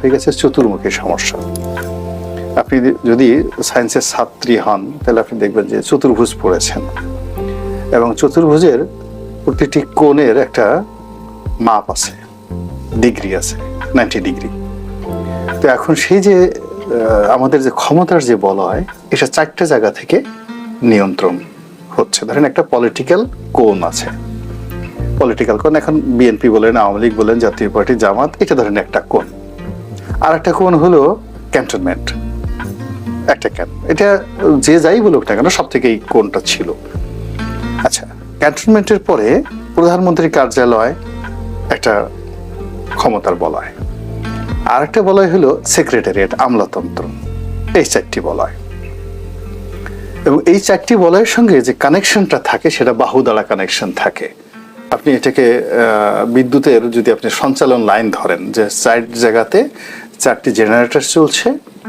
হয়ে গেছে চতুর্মুখী সমস্যা। আপনি যদি সায়েন্সের ছাত্রী হন, তাহলে আপনি দেখবেন যে চতুর্ভুজ পড়েছেন। এবং চতুর্ভুজের প্রতিটি কোণের একটা মাপ আছে, ডিগ্রি আছে নাইনটি ডিগ্রি। তো এখন সেই যে আমাদের যে ক্ষমতার যে বলয়, এটা চারটে জায়গা থেকে নিয়ন্ত্রণ হচ্ছে। ধরেন একটা পলিটিক্যাল কোণ আছে। পলিটিক্যাল কোণ এখন বিএনপি বলেন, আওয়ামী লীগ বলেন, জাতীয় পার্টি, জামাত, এটা ধরেন একটা কোণ। আর একটা কোন হলো ক্যান্টনমেন্ট একটা ক্যান এটা যে যাই বলুক না কেন সব থেকে এই কোণটা ছিল। আচ্ছা ক্যান্টনমেন্টের পরে প্রধানমন্ত্রীর কার্যালয় একটা ক্ষমতার বলয়। আর একটা বলয় হলো সেক্রেটারিয়েট আমলাতন্ত্র। এই চারটি বলয়। এবং এই চারটি বলয়ের সঙ্গে যে কানেকশনটা থাকে, সেটা বাহুদারা কানেকশন থাকে। আপনি এটাকে বিদ্যুতের যদি আপনি সঞ্চালন লাইন ধরেন, যে চার জায়গাতে চারটি জেনারেটর চলছে,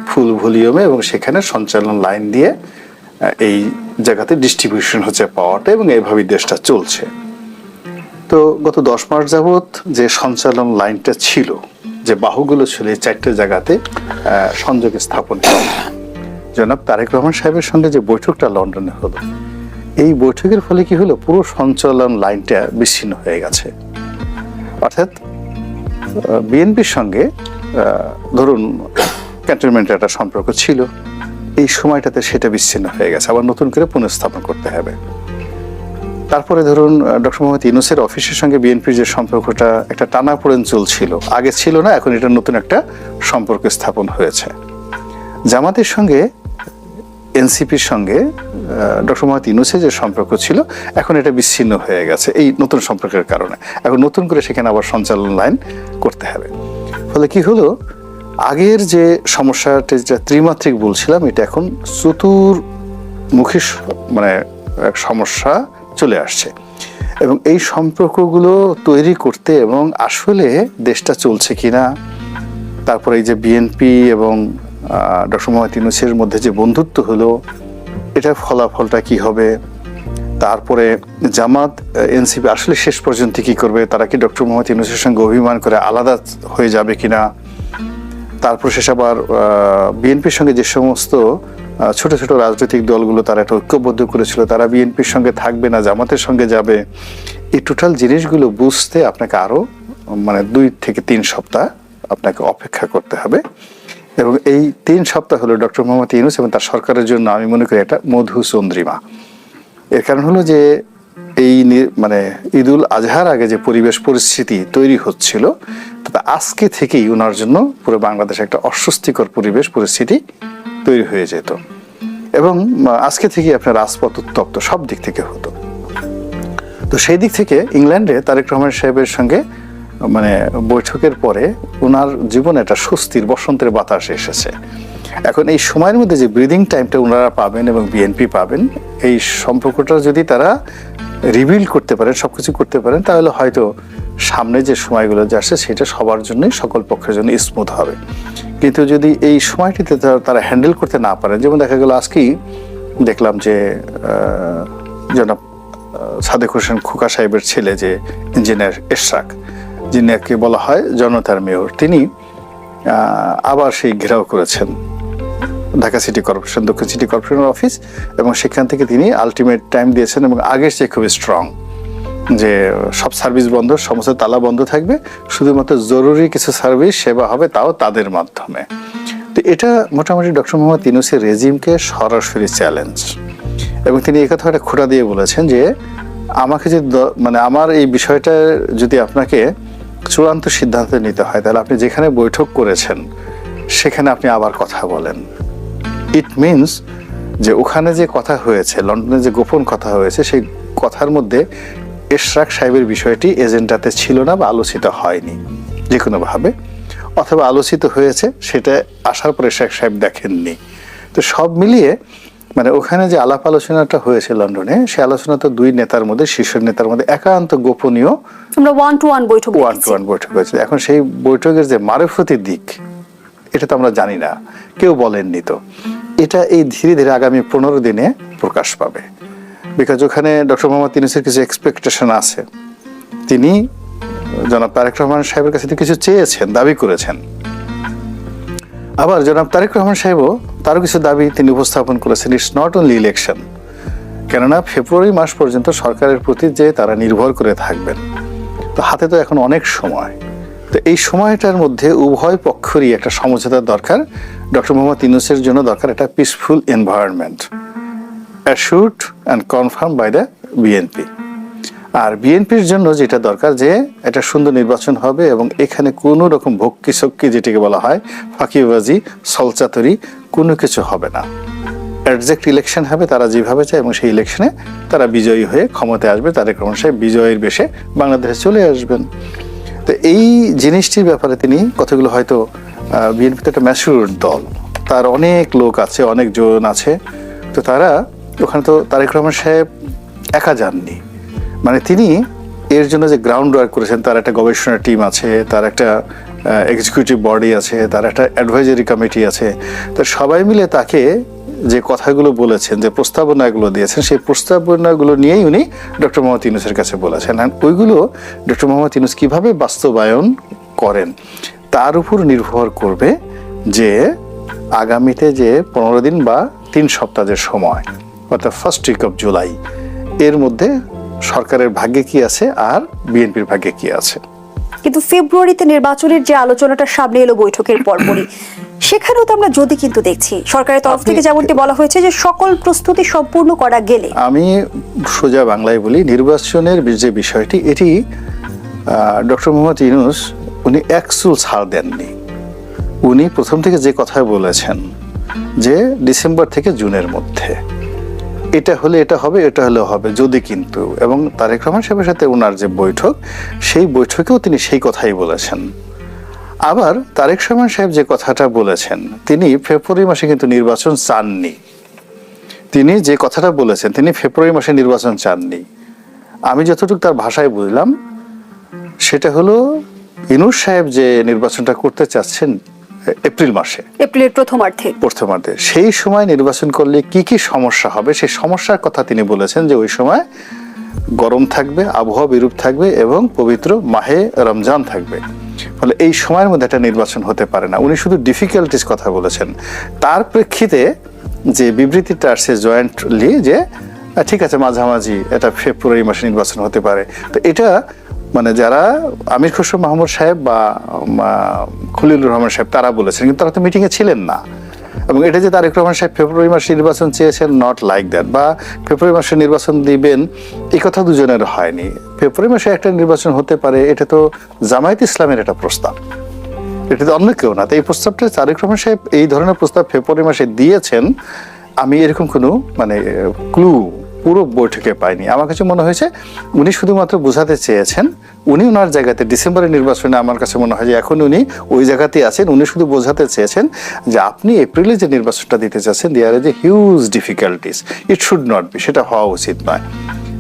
ফুল ভলিউমে এবং সেখানে সঞ্চালন লাইন দিয়ে এই জায়গাতে ডিস্ট্রিবিউশন হচ্ছে পাওয়ারটা এবং এইভাবেই দেশটা চলছে। তো গত দশ মাস যাবত যে সঞ্চালন লাইনটা ছিল, যে বাহুগুলো ছিল এই চারটে জায়গাতে সংযোগ স্থাপন জনাব তারেক রহমান সাহেবের সঙ্গে যে বৈঠকটা লন্ডনে হলো, এই বৈঠকের ফলে কি হলো? পুরো সঞ্চালন লাইনটা বিচ্ছিন্ন হয়ে গেছে। অর্থাৎ বিএনপির সঙ্গে ধরুন ক্যান্টনমেন্টের একটা সম্পর্ক ছিল। এই সময়টাতে সেটা বিচ্ছিন্ন হয়ে গেছে। আবার নতুন করে পুনঃস্থাপন করতে হবে। তারপরে ধরুন ডক্টর মোহাম্মদ ইউনুসের অফিসের সঙ্গে বিএনপির যে সম্পর্কটা, একটা টানাপোড়েন চলছিল। আগে ছিল না, এখন এটা নতুন একটা সম্পর্ক স্থাপন হয়েছে। জামাতের সঙ্গে, এনসিপির সঙ্গে ডক্টর মোহাম্মদ ইউনুসের যে সম্পর্ক ছিল, এখন এটা বিচ্ছিন্ন হয়ে গেছে, এই নতুন সম্পর্কের কারণে। এখন নতুন করে সেখানে আবার সঞ্চালন লাইন করতে হবে। ফলে কি হলো? আগের যে সমস্যাটা যেটা ত্রিমাত্রিক বলছিলাম, এটা এখন চতুর্মুখী স- মানে এক সমস্যা চলে আসছে। এবং এই সম্পর্কগুলো তৈরি করতে এবং আসলে দেশটা চলছে কি না তারপরে এই যে বিএনপি এবং ডক্টর মোহাম্মদ ইউনুসের মধ্যে যে বন্ধুত্ব হলো, এটার ফলাফলটা কি হবে? তারপরে জামাত এনসিপি আসলে শেষ পর্যন্ত কি করবে? তারা কি ডক্টর মোহাম্মদ ইউনুসের সঙ্গে অভিমান করে আলাদা হয়ে যাবে কিনা? তারপর শেষ আবার বিএনপির সঙ্গে যে সমস্ত ছোট ছোট রাজনৈতিক দলগুলো তারা একটা ঐক্যবদ্ধ করেছিল, তারা বিএনপির সঙ্গে থাকবে না, জামাতের সঙ্গে যাবে। এই টোটাল জিনিসগুলো বুঝতে আপনাকে আরও মানে দুই থেকে তিন সপ্তাহ আপনাকে অপেক্ষা করতে হবে। এবং এই তিন সপ্তাহ হলো ডক্টর মোহাম্মদ ইউনুস এবং তার সরকারের জন্য আমি মনে করি একটা মধু চন্দ্রিমা এর কারণ হলো যে এই মানে ঈদুল আজহার আগে যে পরিবেশ পরিস্থিতি তৈরি হচ্ছিল, তাতে আজকে থেকেই ওনার জন্য পুরো বাংলাদেশে একটা অস্বস্তিকর পরিবেশ পরিস্থিতি তৈরি হয়ে যেত। এবং আজকে থেকে আপনার রাজপথ উত্তপ্ত, সব দিক থেকে হতো। তো সেই দিক থেকে ইংল্যান্ডে তারেক রহমান সাহেবের সঙ্গে মানে বৈঠকের পরে ওনার জীবনে একটা স্বস্তির, বসন্তের বাতাস এসেছে। এখন এই সময়ের মধ্যে যে ব্রিদিং টাইমটা ওনারা পাবেন এবং বিএনপি পাবেন, এই সম্পর্কটা যদি তারা রিভিল করতে পারেন, সবকিছু করতে পারেন, তাহলে হয়তো সামনে যে সময়গুলো যে আসছে, সেটা সবার জন্যই, সকল পক্ষের জন্য স্মুথ হবে। কিন্তু যদি এই সময়টিতে তারা- হ্যান্ডেল করতে না পারেন, যেমন দেখা গেল আজকেই দেখলাম যে জনাব সাদেক হোসেন খোকা সাহেবের ছেলে যে ইঞ্জিনিয়ার এশরাক, যিনাকে বলা হয় জনতার মেয়র, তিনি আবার সেই ঘেরাও করেছেন। ঢাকা সিটি কর্পোরেশন, দক্ষিণ সিটি কর্পোরেশনের অফিস, এবং সেখান থেকে তিনি আলটিমেট টাইম দিয়েছেন এবং আগের চেয়ে খুবই স্ট্রং যে সব সার্ভিস বন্ধ, সমস্ত তালা বন্ধ থাকবে, শুধুমাত্র জরুরি কিছু সার্ভিস সেবা হবে তাও তাদের মাধ্যমে। তো এটা মোটামুটি ডক্টর মোহাম্মদ ইউনুসের রেজিমকে সরাসরি চ্যালেঞ্জ এবং তিনি এই কথাটা খোটা দিয়ে বলেছেন যে, আমাকে যে দ- মানে আমার এই বিষয়টা যদি আপনাকে চূড়ান্ত সিদ্ধান্ত নিতে হয়, তাহলে আপনি যেখানে বৈঠক করেছেন, সেখানে আপনি আবার কথা বলেন। ইট মিনস যে ওখানে যে কথা হয়েছে লন্ডনে যে গোপন কথা হয়েছে সেই কথার মধ্যে এশরাক সাহেবের বিষয়টি এজেন্ডাতে ছিল না বা আলোচিত হয়নি যে কোনোভাবে অথবা আলোচিত হয়েছে সেটা আসার পরে শেখ সাহেব দেখেননি। তো সব মিলিয়ে মানে ওখানে যে আলাপ আলোচনাটা হয়েছে লন্ডনে সে আলোচনা তো দুই নেতার মধ্যে শীর্ষ নেতার মধ্যে একান্ত গোপনীয় আমরা ওয়ান টু ওয়ান বৈঠক ওয়ান টু ওয়ান বৈঠক হয়েছে এখন সেই বৈঠকের যে মারফতি দিক এটা তো আমরা জানি না। কেউ বলেননি তো। এটা এই ধীরে ধীরে আগামী পনেরো দিনে প্রকাশ পাবে। বিকজ ওখানে ডক্টর মোহাম্মদ ইউনুসের কিছু এক্সপেকটেশন আছে। তিনি, জনাব তারেক রহমান সাহেবের কাছে কিছু চেয়েছেন, দাবি করেছেন। আবার জনাব তারেক রহমান সাহেবও তারও কিছু দাবি তিনি উপস্থাপন করেছেন। ইটস নট অনলি ইলেকশন কেননা ফেব্রুয়ারি মাস পর্যন্ত সরকারের প্রতি যে তারা নির্ভর করে থাকবেন। তো হাতে তো এখন অনেক সময়। তো এই সময়টার মধ্যে উভয় পক্ষেরই একটা সমঝোতার দরকার। ডক্টর মোহাম্মদ ইউনুসের জন্য দরকার একটা peaceful environment assured and confirm by the BNP আর বিএনপির জন্য যেটা দরকার যে একটা সুন্দর নির্বাচন হবে এবং এখানে কোনো রকম ভক্তি সক্কি যেটাকে বলা হয়, ফাঁকিবাজি, সলচাতরি, কোনো কিছু হবে না। অ্যাডজেক্ট ইলেকশন হবে, তারা যেভাবে চায় এবং সেই ইলেকশনে তারা বিজয়ী হয়ে ক্ষমতায় আসবে, তাদের সাহেব বিজয়ের বেশে বাংলাদেশে চলে আসবেন। তো এই জিনিসটির ব্যাপারে তিনি কতগুলো হয়তো বিএনপি তো একটা ম্যাচুর দল। তার অনেক লোক আছে অনেক জন আছে। তো তারা ওখানে তো তারেক রহমান সাহেব একা যাননি। মানে তিনি এর জন্য যে গ্রাউন্ড ওয়ার্ক করেছেন, তার একটা গবেষণা টিম আছে, তার একটা এক্সিকিউটিভ বডি আছে, তার একটা অ্যাডভাইজারি কমিটি আছে। তো সবাই মিলে তাকে যে কথাগুলো বলেছেন, যে প্রস্তাবনাগুলো দিয়েছেন, সেই প্রস্তাবনাগুলো নিয়েই উনি ডক্টর মোহাম্মদ ইউনুসের কাছে বলেছেন। আর ওইগুলো ডক্টর মোহাম্মদ ইউনুস কীভাবে বাস্তবায়ন করেন, তার উপর নির্ভর করবে যে আগামীতে যে পনেরো দিন বা তিন সপ্তাহের সময়, অর্থাৎ ফার্স্ট উইক অফ জুলাই এর মধ্যে সরকারের ভাগ্যে কি আছে আর বিএনপির ভাগ্যে কি আছে। কিন্তু ফেব্রুয়ারিতে নির্বাচনের যে আলোচনাটা সামনে এলো বৈঠকের পরপরই সেখানেও তো আমরা যদি কিন্তু দেখছি সরকারের তরফ থেকে যেমনটি বলা হয়েছে যে সকল প্রস্তুতি সম্পূর্ণ করা গেলে। আমি সোজা বাংলায় বলি নির্বাচনের যে বিষয়টি এটি ডক্টর মোহাম্মদ ইউনুস উনি এক চুল ছাড় দেননি। উনি প্রথম থেকে যে কথা বলেছেন যে ডিসেম্বর থেকে জুনের মধ্যে। এটা হলে এটা হবে, এটা হলে হবে, যদি কিন্তু। এবং তারেক রহমান সাহেবের সাথে ওনার যে বৈঠক, সেই বৈঠকেও তিনি সেই কথাই বলেছেন। আবার তারেক রহমান সাহেব যে কথাটা বলেছেন, তিনি ফেব্রুয়ারি মাসে কিন্তু নির্বাচন চাননি। তিনি যে কথাটা বলেছেন, তিনি ফেব্রুয়ারি মাসে নির্বাচন চাননি। আমি যতটুকু তার ভাষায় বুঝলাম, সেটা হলো, ইনুস সাহেব যে নির্বাচনটা করতে চাচ্ছেন এপ্রিল মাসে। এপ্রিলের প্রথমার্ধে। প্রথমার্ধে। সেই সময় নির্বাচন করলে কি কি সমস্যা হবে? সেই সমস্যার কথা তিনি বলেছেন যে ওই সময় গরম থাকবে আবহাওয়া বিরূপ থাকবে এবং পবিত্র মাহে রমজান থাকবে। ফলে এই সময়ের মধ্যে একটা নির্বাচন হতে পারে না। উনি শুধু ডিফিকাল্টিস কথা বলেছেন। তার প্রেক্ষিতে যে বিবৃতিটা আসছে জয়েন্টলি যে ঠিক আছে মাঝামাঝি এটা ফেব্রুয়ারি মাসে নির্বাচন হতে পারে। তো এটা মানে যারা আমির খসরু মাহমুদ সাহেব বা খলিলুর রহমান সাহেব, তারা বলেছেন, কিন্তু তারা তো মিটিংয়ে ছিলেন না। এবং এটা যে তারেক রহমান সাহেব ফেব্রুয়ারি মাসে নির্বাচন চেয়েছেন নট লাইক দ্যাট বা ফেব্রুয়ারি মাসে নির্বাচন দিবেন, এই কথা দুজনের হয়নি। ফেব্রুয়ারি মাসে একটা নির্বাচন হতে পারে, এটা তো জামায়াত ইসলামের একটা প্রস্তাব। এটা তো অন্য কেউ না, তো এই প্রস্তাবটা তারেক রহমান সাহেব, এই ধরনের প্রস্তাব ফেব্রুয়ারি মাসে দিয়েছেন, আমি এরকম কোনো মানে ক্লু পুরো বৈঠকে পাইনি আমার কাছে মনে হয়েছে উনি শুধুমাত্র বোঝাতে চেয়েছেন, উনি ওনার জায়গাতে ডিসেম্বরের নির্বাচনে আমার কাছে মনে হয় যে এখন উনি ওই জায়গাতেই আছেন, উনি শুধু বোঝাতে চেয়েছেন যে আপনি এপ্রিলে যে নির্বাচনটা দিতে চাচ্ছেন there a huge difficulties it should not be সেটা হওয়া উচিত নয়।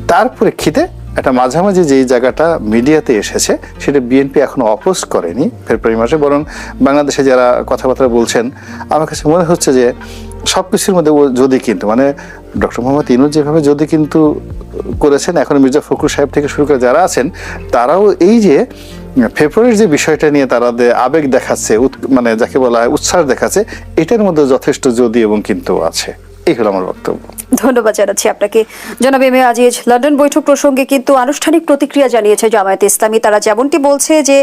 তার প্রেক্ষিতে একটা মাঝামাঝি যেই জায়গাটা মিডিয়াতে এসেছে, সেটা বিএনপি এখনও অপোজ করেনি ফেব্রুয়ারি মাসে বরং বাংলাদেশে যারা কথাবার্তা বলছেন, আমার কাছে মনে হচ্ছে যে সব কিছুর মধ্যে ও যদি কিন্তু মানে ডক্টর মোহাম্মদ ইনুজ যেভাবে যদি কিন্তু করেছেন, এখন মির্জা ফখরুল সাহেব থেকে শুরু করে যারা আছেন, তারাও এই যে, ফেব্রুয়ারির যে বিষয়টা নিয়ে তারা আবেগ দেখাচ্ছে মানে যাকে বলা হয় উৎসাহ দেখাচ্ছে, এটার মধ্যে যথেষ্ট যদি এবং কিন্তু আছে। এই হলো আমার বক্তব্য। ধন্যবাদ জানাচ্ছি আপনাকে। জনাব এম এ আজিজ লন্ডন বৈঠক প্রসঙ্গে কিন্তু আনুষ্ঠানিক প্রতিক্রিয়া জানিয়েছে জামায়াত ইসলামী। তারা যেমনটি বলছে যে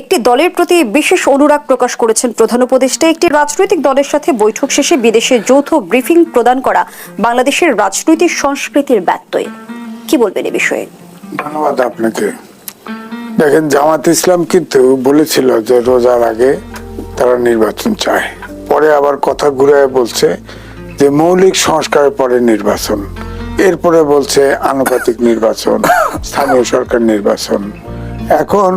একটি দলের প্রতি বিশেষ অনুরাগ প্রকাশ করেছেন প্রধান উপদেষ্টা। একটি রাজনৈতিক দলের সাথে বৈঠক শেষে বিদেশে যৌথ ব্রিফিং প্রদান করা বাংলাদেশের রাজনৈতিক সংস্কৃতির ব্যত্যয়। কি বলবেন এ বিষয়ে? ধন্যবাদ আপনাকে। দেখেন জামাত ইসলাম কিন্তু বলেছিল যে রোজার আগে তারা নির্বাচন চায়। পরে আবার কথা ঘুরে বলছে যে মৌলিক সংস্কারের পরে নির্বাচন। এরপরে বলছে আনুপাতিক নির্বাচন, স্থানীয় সরকার নির্বাচন। এখন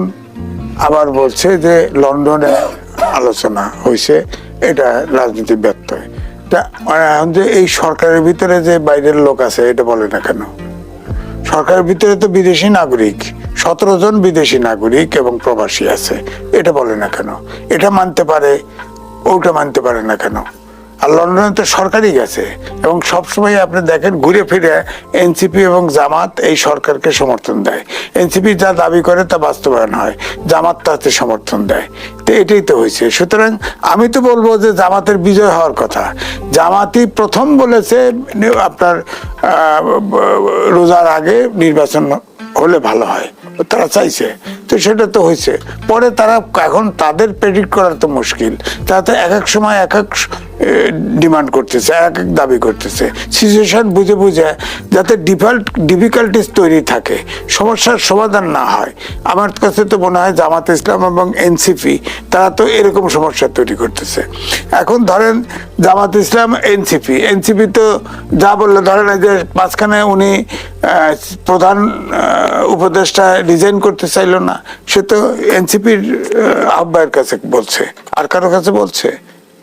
আবার বলছে যে লন্ডনে আলোচনা হয়েছে, এটা রাজনীতি ব্যত্যয় তা মানে এখন যে এই সরকারের ভিতরে যে বাইরের লোক আছে, এটা বলে না কেন? সরকারের ভিতরে তো বিদেশি নাগরিক, সতেরো জন বিদেশি নাগরিক এবং প্রবাসী আছে, এটা বলে না কেন? এটা মানতে পারে, ওটা মানতে পারে না কেন? আর লন্ডনে তো সরকারই গেছে এবং সবসময় আপনি দেখেন ঘুরে ফিরে এনসিপি এবং জামাত এই সরকারকে সমর্থন দেয়। এনসিপি যা দাবি করে তা বাস্তবায়ন হয়, জামাত তাতে সমর্থন দেয়। তো এটাই তো হয়েছে। সুতরাং আমি তো বলব যে জামাতের বিজয় হওয়ার কথা। জামাতই প্রথম বলেছে, আপনার রোজার আগে নির্বাচন হলে ভালো হয়। তারা চাইছে। তো সেটা তো হয়েছে। পরে তারা এখন তাদের প্রেডিক্ট করা তো মুশকিল। তারা তো এক এক সময় এক এক ডিমান্ড করতেছে, এক এক দাবি করতেছে। সিচুয়েশন বুঝে বুঝে যাতে ডিফল্ট ডিফিকাল্টিস তৈরি থাকে। সমস্যার সমাধান না হয়। আমার কাছে তো মনে হয় জামাত ইসলাম এবং এনসিপি, তারা তো এরকম সমস্যা তৈরি করতেছে। এখন ধরেন জামাত ইসলাম, এনসিপি। এনসিপি তো যা বলল, ধরেন যে মাঝখানে উনি প্রধান উপদেষ্টা রিজাইন করতে চাইলো না, সে তো এনসিপির আহ্বায়ের কাছে বলছে, আর কারও কাছে বলছে?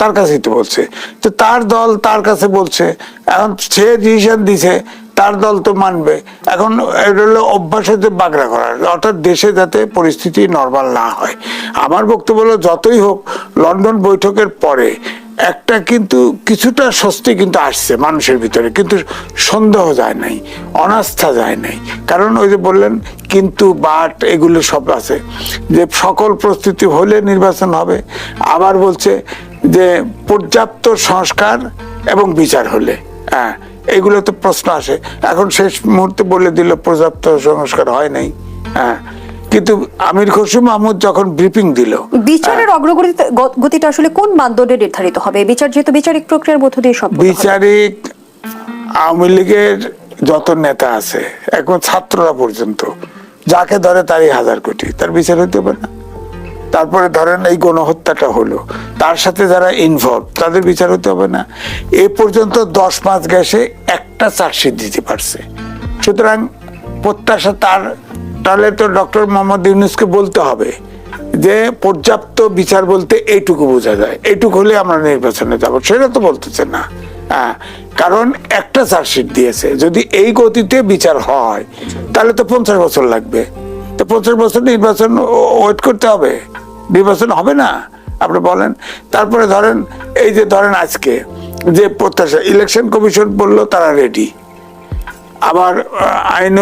তার কাছেই তো বলছে। তো তার দল তার কাছে বলছে, এখন সে ডিসিশন দিছে, তার দল তো মানবে। এখন এটা অভ্যাস বাগড়া করার অর্থাৎ দেশে যাতে পরিস্থিতি নর্মাল না হয়। আমার বক্তব্য হলো, যতই হোক, লন্ডন বৈঠকের পরে একটা কিন্তু কিছুটা স্বস্তি কিন্তু আসছে মানুষের ভিতরে, কিন্তু সন্দেহ যায় নাই, অনাস্থা যায় নাই। কারণ ওই যে বললেন, কিন্তু বাট এগুলো সব আছে। যে সকল প্রস্তুতি হলে নির্বাচন হবে, আবার বলছে যে পর্যাপ্ত সংস্কার এবং বিচার হলে। হ্যাঁ এগুলো তো প্রশ্ন আসে। এখন শেষ মুহূর্তে বলে দিল, পর্যাপ্ত সংস্কার হয় নাই। হ্যাঁ কিন্তু আমির খসরু মাহমুদ যখন ব্রিফিং দিল বিচারের অগ্রগতি গতিটা আসলে কোন মানদণ্ডে নির্ধারিত হবে? বিচার যেহেতু বিচারিক প্রক্রিয়ার মধ্য দিয়ে সম্পন্ন বিচারিক আওয়ামী লীগের যত নেতা আছে এখন ছাত্ররা পর্যন্ত যাকে ধরে তারই হাজার কোটি তার বিচার হইতে পারে না। তারপরে ধরেন এই গণহত্যাটা হলো তার সাথে যারা ইনভলভ তাদের বিচার হতে হবে না। এ পর্যন্ত দশ মাস গেছে একটা চার্জশিট দিতে পারছে। সুতরাং প্রত্যাশা তার তাহলে তো ডক্টর মোহাম্মদ ইউনুসকে বলতে হবে যে, পর্যাপ্ত বিচার বলতে এইটুকু বোঝা যায়। এইটুকু হলে আমরা নির্বাচনে যাব। সেটা তো বলতেছে না। হ্যাঁ কারণ একটা চার্জশিট দিয়েছে। যদি এই গতিতে বিচার হয়, তাহলে তো পঞ্চাশ বছর লাগবে। তো পঞ্চাশ বছর নির্বাচন ওয়েট করতে হবে। নির্বাচন হবে না, আপনি বলেন। তারপরে ধরেন, এই যে ধরেন আজকে যে প্রত্যাশা, ইলেকশন কমিশন বলল তারা রেডি আবার আইন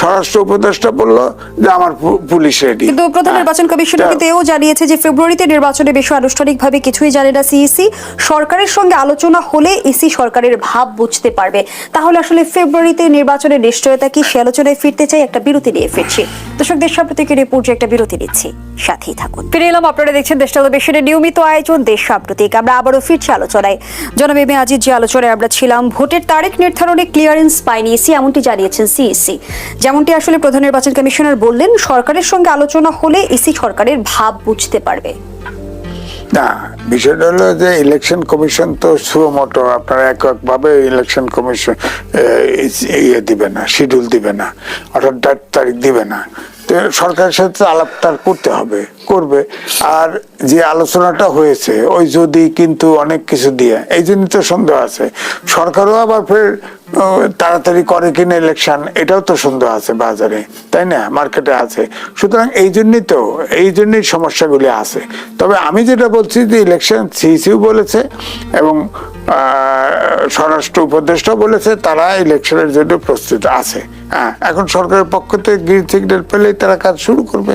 স্বরাষ্ট্র উপদেষ্টা বলল যে আমার পুলিশ রেডি কিন্তু প্রধান নির্বাচন কমিশন কিন্তু এও জানিয়েছে যে ফেব্রুয়ারিতে নির্বাচনের বিষয়ে আনুষ্ঠানিকভাবে কিছুই জানে না সিইসি। সরকারের সঙ্গে আলোচনা হলে ইসি সরকারের ভাব বুঝতে পারবে। তাহলে আসলে ফেব্রুয়ারিতে নির্বাচনের নিশ্চয়তা কি সে আলোচনায় ফিরতে চাই একটা বিরতি নিয়ে ফিরছি। দর্শক দেশ সাম্প্রতিক রিপোর্টে একটা বিরতি নিচ্ছি। সাথেই থাকুন। ফিরে এলাম আপনারা দেখছেন দেশ টেলিভিশনের নিয়মিত আয়োজন দেশ সাম্প্রতিক। আমরা আবারও ফিরছি আলোচনায়। জনাব এম আজিজ যে আলোচনায় আমরা ছিলাম ভোটের তারিখ নির্ধারণে ক্লিয়ারেন্স পায়নি ইসি এমনটি জানিয়েছেন সিইসি যেমনটি আসলে প্রধান নির্বাচন কমিশনার বললেন, সরকারের সঙ্গে আলোচনা হলে ইসি সরকারের ভাব বুঝতে পারবে। না, বিষয়টা হলো যে ইলেকশন কমিশন তো সুমোটো আপনার এককভাবে ইলেকশন কমিশন ইয়ে দিবে না শিডিউল দিবে না অর্থাৎ তারিখ দিবে না। সরকারের সাথে আলাপ তার করতে হবে, করবে। আর যে আলোচনাটা হয়েছে, ওই যদি কিন্তু অনেক কিছু দিয়ে, এই জন্য তো সন্দেহ আছে। সরকারও আবার ফের তাড়াতাড়ি করে কিনা ইলেকশন এটাও তো সন্দেহ আছে বাজারে, তাই না? মার্কেটে আছে। সুতরাং এই জন্যই তো, এই জন্যই সমস্যাগুলি আছে। তবে আমি যেটা বলছি যে ইলেকশন সিইসিও বলেছে এবং স্বরাষ্ট্র উপদেষ্টা বলেছে, তারা ইলেকশনের জন্য প্রস্তুত আছে। হ্যাঁ এখন সরকারের পক্ষ থেকে গ্রিন সিগন্যাল পেলেই তারা কাজ শুরু করবে।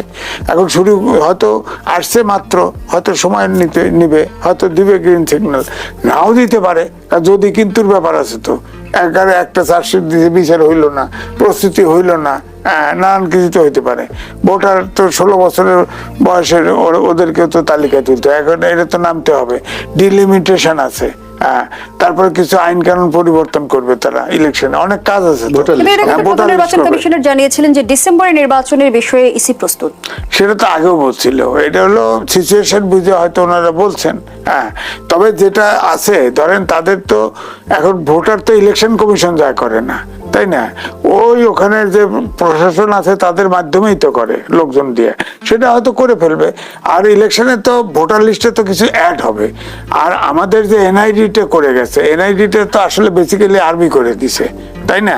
এখন শুরু হয়তো আসছে মাত্র হয়তো সময় নিতে নিবে হয়তো দিবে গ্রিন সিগন্যাল নাও দিতে পারে যদি কিন্তুর ব্যাপার আছে তো। একবারে একটা চার্জশিট দিতে বিচার হইল না প্রস্তুতি হইল না হ্যাঁ, নানান কিছুতে হইতে পারে। ভোটার তো ষোলো বছরের বয়সের ওদেরকেও তো তালিকায় তুলতে। এখন এটা তো নামতে হবে। ডিলিমিটেশন আছে। হ্যাঁ তারপরে কিছু আইন কানুন পরিবর্তন করবে তারা ইলেকশনে অনেক কাজ আছে হ্যাঁ, নির্বাচন কমিশনার জানিয়েছিলেন যে ডিসেম্বরে নির্বাচনের বিষয়ে ইসি প্রস্তুত। সেটা তো আগেও বলছিল। এটা হলো সিচুয়েশন বুঝে হয়তো ওনারা বলছেন। হ্যাঁ তবে যেটা আছে ধরেন তাদের তো এখন ভোটার তো ইলেকশন কমিশন যা করে না। তাই না? ওই ওখানে যে প্রশাসন আছে তাদের মাধ্যমেই তো করে লোকজন দিয়ে। সেটা হয়তো করে ফেলবে। আর ইলেকশনে তো ভোটার লিস্টে তো কিছু অ্যাড হবে। আর আমাদের যে এনআইডিটা করে গেছে এনআইডিটা তো আসলে বেসিক্যালি আর্মি করে দিছে। তাই না?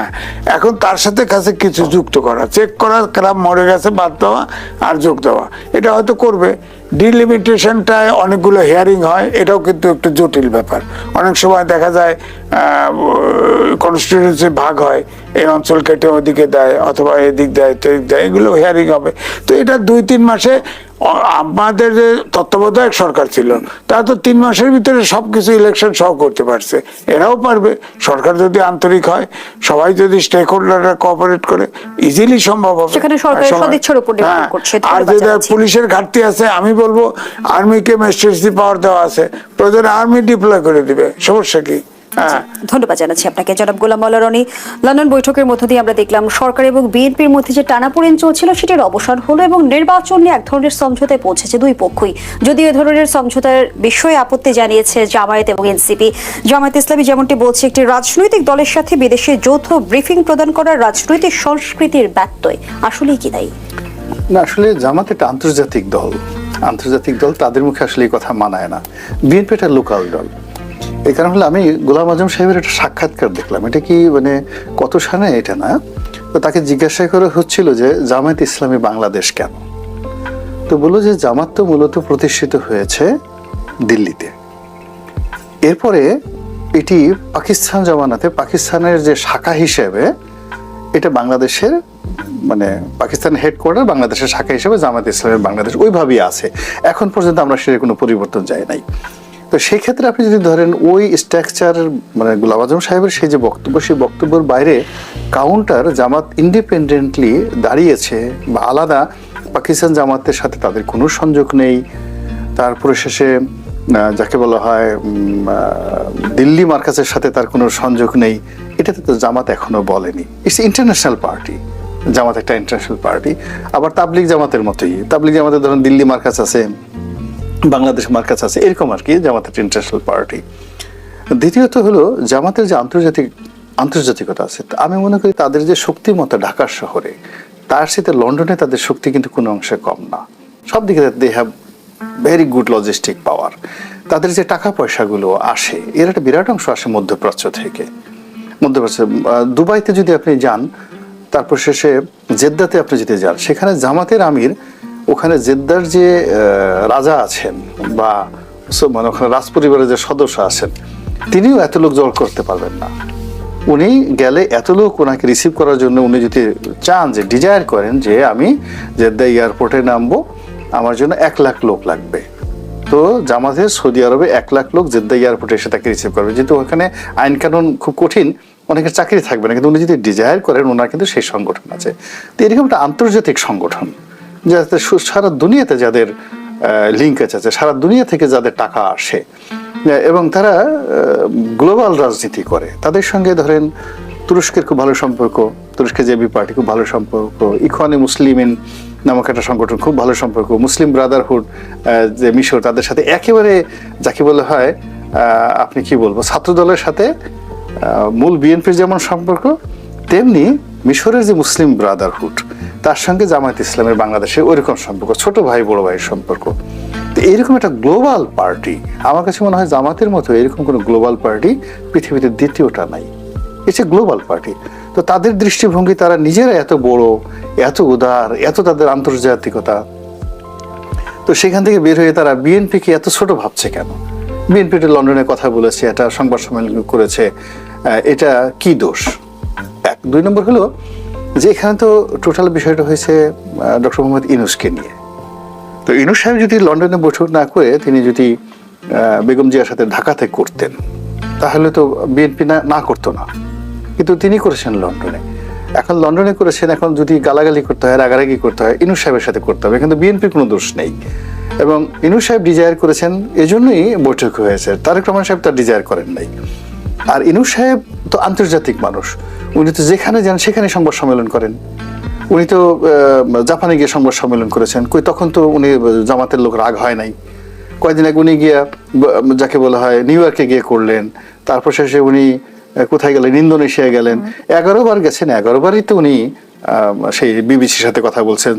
এখন তার সাথে কাছে কিছু যুক্ত করা। চেক করা, ক্লাব মরে গেছে, বাদ দেওয়া আর যোগ দেওয়া। এটা হয়তো করবে। ডিলিমিটেশনটায় অনেকগুলো হেয়ারিং হয়, এটাও কিন্তু একটু জটিল ব্যাপার। অনেক সময় দেখা যায় কনস্টিটিউন্সি ভাগ হয়। এই অঞ্চল কেটে ওদিকে দেয় অথবা এদিক দেয় তো দেয় এগুলো হিয়ারিং হবে। তো এটা দুই তিন মাসে আমাদের যে তত্ত্বাবধায়ক সরকার ছিল তারা তো তিন মাসের ভিতরে সবকিছু ইলেকশন সহ করতে পারছে। এরাও পারবে। সরকার যদি আন্তরিক হয় সবাই যদি স্টেক হোল্ডাররা কোঅপারেট করে ইজিলি সম্ভব হবে। আর নির্ভর হ্যাঁ। পুলিশের ঘাটতি আছে আমি বলব আর্মিকে ম্যাজিস্ট্রেসি পাওয়ার দেওয়া আছে। প্রয়োজন আর্মি ডিপ্লয় করে দিবে সমস্যা কি? ধন্যবাদ জানাচ্ছি আপনাকে। জনাব গোলাম মাওলা রনি, লন্ডন বৈঠকের মধ্য দিয়ে আমরা দেখলাম সরকার এবং বিএনপির মধ্যে যে টানাপোড়েন চলছিল, সেটির অবসান হলো এবং নির্বাচন নিয়ে এক ধরনের সমঝোতায় পৌঁছেছে দুই পক্ষই। যদিও এ ধরনের সমঝোতার বিষয়ে আপত্তি জানিয়েছে জামায়াত এবং এনসিপি। জামায়াত ইসলামী যেমনটি বলছে, একটি রাজনৈতিক দলের সাথে বিদেশে যৌথ ব্রিফিং প্রদান করার রাজনৈতিক সংস্কৃতির ব্যত্যয়। আসলেই কি দায়ী না, আসলে জামাত একটা আন্তর্জাতিক দল। আন্তর্জাতিক দল তাদের মুখে আসলে এই কথা মানায় না। বিএনপি একটা লোকাল দল। এই কারণ হলো আমি গোলাম আজম সাহেবের একটা সাক্ষাৎকার দেখলাম। এটা কি মানে কত সালে? এটা না। তো তাকে জিজ্ঞাসা করা হচ্ছিল যে, জামায়াত ইসলামী বাংলাদেশ কেন? তো বলল যে, জামাত তো মূলত প্রতিষ্ঠিত হয়েছে দিল্লিতে। এরপরে এটি পাকিস্তান জমানাতে, পাকিস্তানের যে শাখা হিসেবে, এটা বাংলাদেশের মানে পাকিস্তান হেডকোয়ার্টার বাংলাদেশের শাখা হিসেবে জামাত ইসলামের বাংলাদেশ ওইভাবেই আছে। এখন পর্যন্ত আমরা সেটা কোনো পরিবর্তন যায় নাই। তো সেই ক্ষেত্রে আপনি যদি ধরেন ওই স্ট্রাকচার মানে গুলাম আজম সাহেবের সেই যে বক্তব্য, সেই বক্তব্যের বাইরে কাউন্টার জামাত ইন্ডিপেন্ডেন্টলি দাঁড়িয়েছে বা আলাদা পাকিস্তান জামাতের সাথে তাদের কোনো সংযোগ নেই। তারপরে শেষে যাকে বলা হয় দিল্লি মার্কাজের সাথে তার কোনো সংযোগ নেই। এটাতে তো জামাত এখনও বলেনি। ইটস ইন্টারন্যাশনাল পার্টি জামাত একটা ইন্টারন্যাশনাল পার্টি আবার তাবলিগ জামাতের মতোই। তাবলিগ জামাতের ধরুন দিল্লি মার্কাজ আছে। বাংলাদেশ মার্কাজ আছে, এরকম আর কি, জামাতের ইন্টারন্যাশনাল পার্টি দ্বিতীয়ত হলো, জামাতের যে আন্তর্জাতিক, আন্তর্জাতিকতা আছে আমি মনে করি তাদের যে শক্তিমত্তা ঢাকার শহরে, তার সাথে লন্ডনে তাদের শক্তি কিন্তু কোনো অংশে কম না। সব দিকে they have very good logistic power তাদের যে টাকা পয়সাগুলো আসে, এর একটা বিরাট অংশ আসে মধ্যপ্রাচ্য থেকে। মধ্যপ্রাচ্য দুবাইতে যদি আপনি যান, তারপর শেষে জেদ্দাতে আপনি যদি যান, সেখানে জামাতের আমির ওখানে জেদ্দার যে রাজা আছেন বা সো- মানে ওখানে রাজ পরিবারের যে সদস্য আছেন, তিনিও এত লোক জল করতে পারবেন না। উনি গেলে এত লোক ওনাকে রিসিভ করার জন্য উনি যদি চান যে ডিজায়ার করেন যে, আমি জেদ্দা এয়ারপোর্টে নামবো, আমার জন্য এক লাখ লোক লাগবে। তো জামাতের সৌদি আরবে এক লাখ লোক জেদ্দা এয়ারপোর্টে এসে তাকে রিসিভ করবে। যেহেতু ওখানে আইন কানুন খুব কঠিন, অনেকের চাকরি থাকবে না, কিন্তু উনি যদি ডিজায়ার করেন, ওনার কিন্তু সেই সংগঠন আছে। তো এরকম একটা আন্তর্জাতিক সংগঠন। যাতে সারা দুনিয়াতে যাদের লিঙ্কেজ আছে, সারা দুনিয়া থেকে যাদের টাকা আসে এবং তারা গ্লোবাল রাজনীতি করে, তাদের সঙ্গে ধরেন তুরস্কের খুব ভালো সম্পর্ক তুরস্কের জেবি পার্টি খুব ভালো সম্পর্ক, ইখওয়ানে মুসলিমিন নামক একটা সংগঠন খুব ভালো সম্পর্ক, মুসলিম ব্রাদারহুড যে মিশর, তাদের সাথে একেবারে যাকে বলা হয় আপনি কি বলব ছাত্র দলের সাথে মূল বিএনপির যেমন সম্পর্ক, তেমনি মিশরের যে মুসলিম ব্রাদারহুড তার সঙ্গে জামায়াত ইসলামের বাংলাদেশে ওইরকম সম্পর্ক, ছোট ভাই, বড় ভাইয়ের সম্পর্ক। তো এইরকম একটা গ্লোবাল পার্টি আমার কাছে মনে হয় জামাতের মতো এরকম কোনো গ্লোবাল পার্টি পৃথিবীতে দ্বিতীয়টা নাই। ইটস এ গ্লোবাল পার্টি তো তাদের দৃষ্টিভঙ্গি, তারা নিজেরা এত বড়, এত উদার, এত তাদের আন্তর্জাতিকতা। তো সেখান থেকে বের হয়ে তারা বিএনপিকে এত ছোট ভাবছে কেন? বিএনপি লন্ডনে কথা বলেছে, এটা সংবাদ সম্মেলন করেছে এটা কি দোষ? এক। দুই নম্বর হলো যে এখানে তো টোটাল বিষয়টা হয়েছে ডক্টর মোহাম্মদ ইনুসকে নিয়ে। তো ইনুস সাহেব যদি লন্ডনে বৈঠক না করে, তিনি যদি বেগম জিয়ার সাথে ঢাকাতে করতেন, তাহলে তো বিএনপি না না করতো না। কিন্তু তিনি করেছেন লন্ডনে। এখন লন্ডনে করেছেন, এখন যদি গালাগালি করতে হয়, রাগারাগি করতে হয়, ইনুস সাহেবের সাথে করতে হবে। কিন্তু বিএনপির কোনো দোষ নেই। এবং ইনুস সাহেব ডিজায়ার করেছেন, এজন্যই বৈঠক হয়েছে। তারেক রহমান সাহেব তার ডিজায়ার করেন নাই। আর ইনুস সাহেব তো আন্তর্জাতিক মানুষ। উনি তো যেখানে যান সেখানে সংবাদ সম্মেলন করেন। উনি তো জাপানে গিয়ে সংবাদ সম্মেলন করেছেন। কই তখন তো উনি জামাতের লোক রাগ হয় নাই। কয়েকদিন আগে উনি গিয়া যাকে বলা হয় নিউ ইয়র্কে গিয়ে করলেন। তারপর শেষে উনি কোথায় গেলেন? ইন্দোনেশিয়া গেলেন। এগারো বার গেছেন। এগারো বারই তো উনি সেই বিবিসির সাথে কথা বলছেন